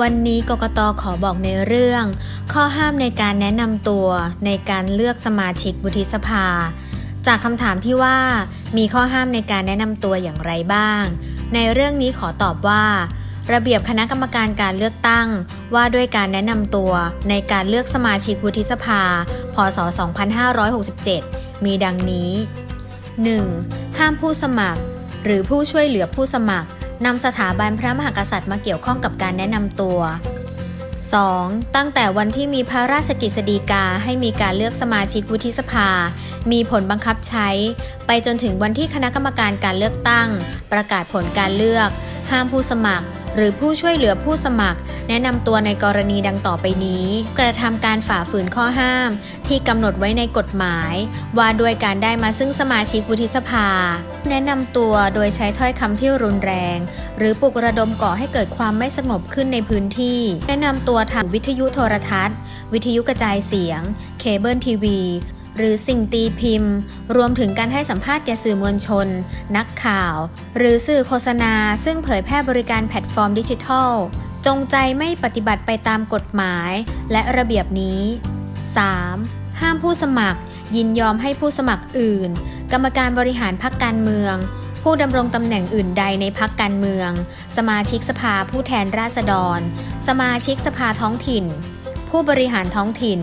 วันนี้กกตขอบอกในเรื่อง ข้อห้ามในการแนะนำตัวในการเลือกสมาชิกวุฒิสภา จากคำถามที่ว่า มีข้อห้ามในการแนะนำตัวอย่างไรบ้าง ในเรื่องนี้ขอตอบว่า ระเบียบคณะกรรมการการเลือกตั้ง ว่าด้วยการแนะนำตัวในการเลือกสมาชิกวุฒิสภา พศ 2567 มีดังนี้ 1. ห้ามผู้สมัคร หรือผู้ช่วยเหลือผู้สมัคร นำสถาบันพระมหากษัตริย์มาเกี่ยวข้องกับการแนะนำตัว 2. ตั้งแต่วันที่มีพระราชกฤษฎีกาให้มีการเลือกสมาชิกวุฒิสภา มีผลบังคับใช้ ไปจนถึงวันที่คณะกรรมการการเลือกตั้ง ประกาศผลการเลือก ห้ามผู้สมัคร หรือผู้ช่วยเหลือผู้สมัคร แนะนำตัวในกรณีดังต่อไปนี้ กระทำการฝ่าฝืนข้อห้าม ที่กำหนดไว้ในกฎหมาย ว่าด้วยการได้มาซึ่งสมาชิกวุฒิสภา แนะนำตัวโดยใช้ถ้อยคำที่รุนแรง หรือปลุกระดมก่อให้เกิดความไม่สงบขึ้นในพื้นที่ แนะนำตัวทางวิทยุโทรทัศน์ วิทยุกระจายเสียง เคเบิลทีวี หรือสิ่งตีพิมพ์ รวมถึงการให้สัมภาษณ์แก่สื่อมวลชน นักข่าว หรือสื่อโฆษณา ซึ่งเผยแพร่บริการแพลตฟอร์มดิจิทัล จงใจไม่ปฏิบัติไปตามกฎหมาย และระเบียบนี้ 3. ห้ามผู้สมัคร ยินยอมให้ผู้สมัครอื่น กรรมการบริหารพรรคการเมือง ผู้ดำรงตำแหน่งอื่นใดในพรรคการเมือง สมาชิกสภาผู้แทนราษฎร สมาชิกสภาท้องถิ่น ผู้บริหารท้องถิ่น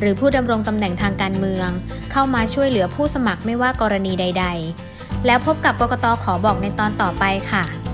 หรือผู้ดำรงตำแหน่งทางการเมือง เข้ามาช่วยเหลือผู้สมัครไม่ว่ากรณีใด ๆ แล้วพบกับกกตขอบอกในตอนต่อไปค่ะ